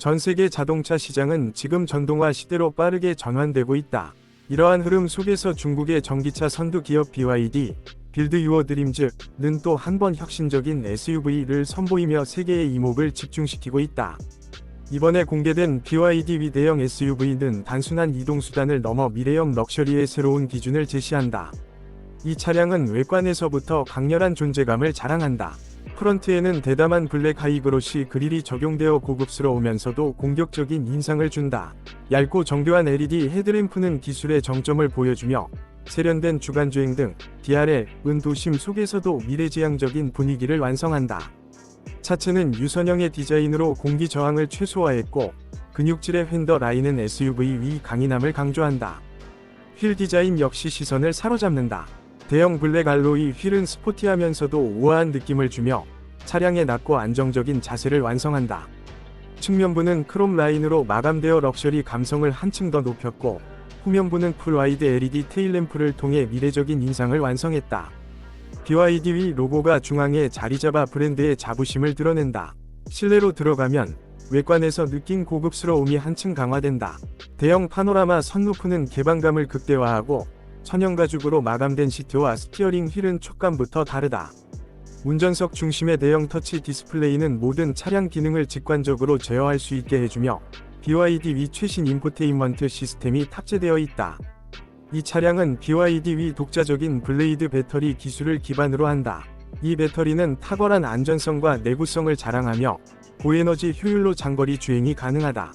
전 세계 자동차 시장은 지금 전동화 시대로 빠르게 전환되고 있다. 이러한 흐름 속에서 중국의 전기차 선두 기업 BYD, 빌드 유어 드림즈는 또 한 번 혁신적인 SUV를 선보이며 세계의 이목을 집중시키고 있다. 이번에 공개된 BYD 위 대형 SUV는 단순한 이동수단을 넘어 미래형 럭셔리의 새로운 기준을 제시한다. 이 차량은 외관에서부터 강렬한 존재감을 자랑한다. 프런트에는 대담한 블랙 하이그로시 그릴이 적용되어 고급스러우면서도 공격적인 인상을 준다. 얇고 정교한 LED 헤드램프는 기술의 정점을 보여주며 세련된 주간주행 등 DRL은 도심 속에서도 미래지향적인 분위기를 완성한다. 차체는 유선형의 디자인으로 공기 저항을 최소화했고 근육질의 휀더 라인은 SUV 위 강인함을 강조한다. 휠 디자인 역시 시선을 사로잡는다. 대형 블랙 알로이 휠은 스포티하면서도 우아한 느낌을 주며 차량의 낮고 안정적인 자세를 완성한다. 측면부는 크롬 라인으로 마감되어 럭셔리 감성을 한층 더 높였고 후면부는 풀와이드 LED 테일램프를 통해 미래적인 인상을 완성했다. BYD 위 로고가 중앙에 자리잡아 브랜드의 자부심을 드러낸다. 실내로 들어가면 외관에서 느낀 고급스러움이 한층 강화된다. 대형 파노라마 선루프는 개방감을 극대화하고 천연 가죽으로 마감된 시트와 스티어링 휠은 촉감부터 다르다. 운전석 중심의 대형 터치 디스플레이는 모든 차량 기능을 직관적으로 제어할 수 있게 해주며 BYD 위 최신 인포테인먼트 시스템이 탑재되어 있다. 이 차량은 BYD 위 독자적인 블레이드 배터리 기술을 기반으로 한다. 이 배터리는 탁월한 안전성과 내구성을 자랑하며 고에너지 효율로 장거리 주행이 가능하다.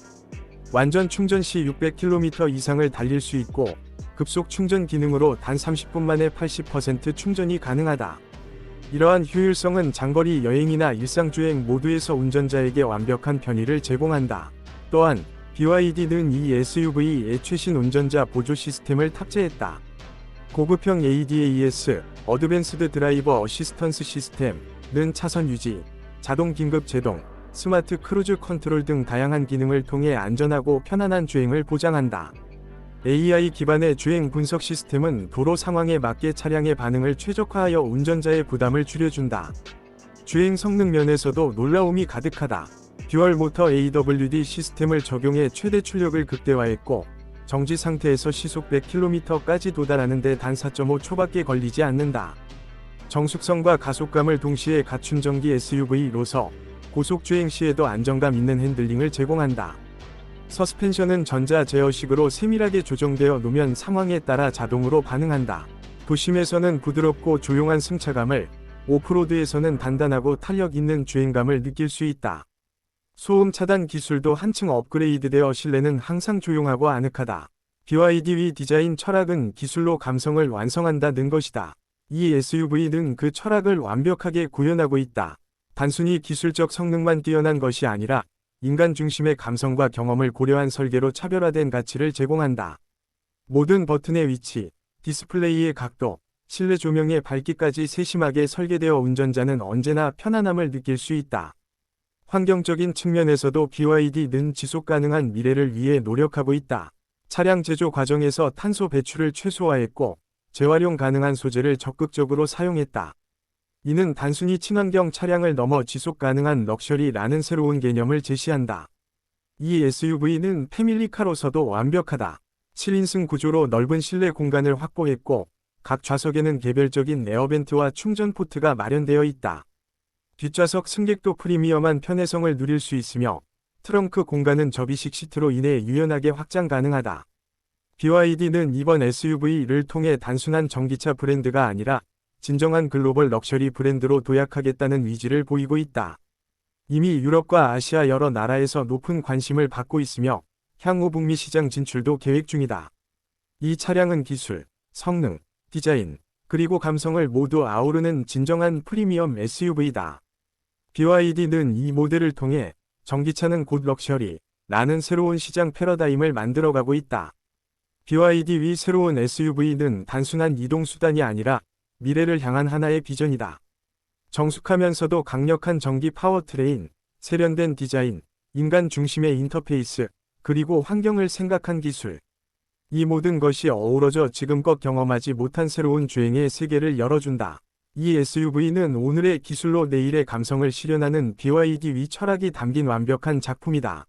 완전 충전 시 600km 이상을 달릴 수 있고 급속 충전 기능으로 단 30분 만에 80% 충전이 가능하다. 이러한 효율성은 장거리 여행이나 일상주행 모두에서 운전자에게 완벽한 편의를 제공한다. 또한 BYD는 이 SUV의 최신 운전자 보조 시스템을 탑재했다. 고급형 ADAS, 어드밴스드 드라이버 어시스턴스 시스템는 차선 유지, 자동 긴급 제동, 스마트 크루즈 컨트롤 등 다양한 기능을 통해 안전하고 편안한 주행을 보장한다. AI 기반의 주행 분석 시스템은 도로 상황에 맞게 차량의 반응을 최적화하여 운전자의 부담을 줄여준다. 주행 성능 면에서도 놀라움이 가득하다. 듀얼 모터 AWD 시스템을 적용해 최대 출력을 극대화했고 정지 상태에서 시속 100km까지 도달하는 데 단 4.5 초밖에 걸리지 않는다. 정숙성과 가속감을 동시에 갖춘 전기 SUV로서 고속 주행 시에도 안정감 있는 핸들링을 제공한다. 서스펜션은 전자 제어식으로 세밀하게 조정되어 노면 상황에 따라 자동으로 반응한다. 도심에서는 부드럽고 조용한 승차감을, 오프로드에서는 단단하고 탄력 있는 주행감을 느낄 수 있다. 소음 차단 기술도 한층 업그레이드되어 실내는 항상 조용하고 아늑하다. BYD 위 디자인 철학은 기술로 감성을 완성한다는 것이다. 이 SUV는 그 철학을 완벽하게 구현하고 있다. 단순히 기술적 성능만 뛰어난 것이 아니라 인간 중심의 감성과 경험을 고려한 설계로 차별화된 가치를 제공한다. 모든 버튼의 위치, 디스플레이의 각도, 실내 조명의 밝기까지 세심하게 설계되어 운전자는 언제나 편안함을 느낄 수 있다. 환경적인 측면에서도 BYD는 지속 가능한 미래를 위해 노력하고 있다. 차량 제조 과정에서 탄소 배출을 최소화했고 재활용 가능한 소재를 적극적으로 사용했다. 이는 단순히 친환경 차량을 넘어 지속 가능한 럭셔리라는 새로운 개념을 제시한다. 이 SUV는 패밀리카로서도 완벽하다. 7인승 구조로 넓은 실내 공간을 확보했고 각 좌석에는 개별적인 에어벤트와 충전 포트가 마련되어 있다. 뒷좌석 승객도 프리미엄한 편의성을 누릴 수 있으며 트렁크 공간은 접이식 시트로 인해 유연하게 확장 가능하다. BYD는 이번 SUV를 통해 단순한 전기차 브랜드가 아니라 진정한 글로벌 럭셔리 브랜드로 도약하겠다는 의지를 보이고 있다. 이미 유럽과 아시아 여러 나라에서 높은 관심을 받고 있으며 향후 북미 시장 진출도 계획 중이다. 이 차량은 기술, 성능, 디자인, 그리고 감성을 모두 아우르는 진정한 프리미엄 SUV다. BYD는 이 모델을 통해 전기차는 곧 럭셔리, 라는 새로운 시장 패러다임을 만들어가고 있다. BYD 위 새로운 SUV는 단순한 이동수단이 아니라 미래를 향한 하나의 비전이다. 정숙하면서도 강력한 전기 파워트레인, 세련된 디자인, 인간 중심의 인터페이스, 그리고 환경을 생각한 기술. 이 모든 것이 어우러져 지금껏 경험하지 못한 새로운 주행의 세계를 열어준다. 이 SUV는 오늘의 기술로 내일의 감성을 실현하는 BYD 위 철학이 담긴 완벽한 작품이다.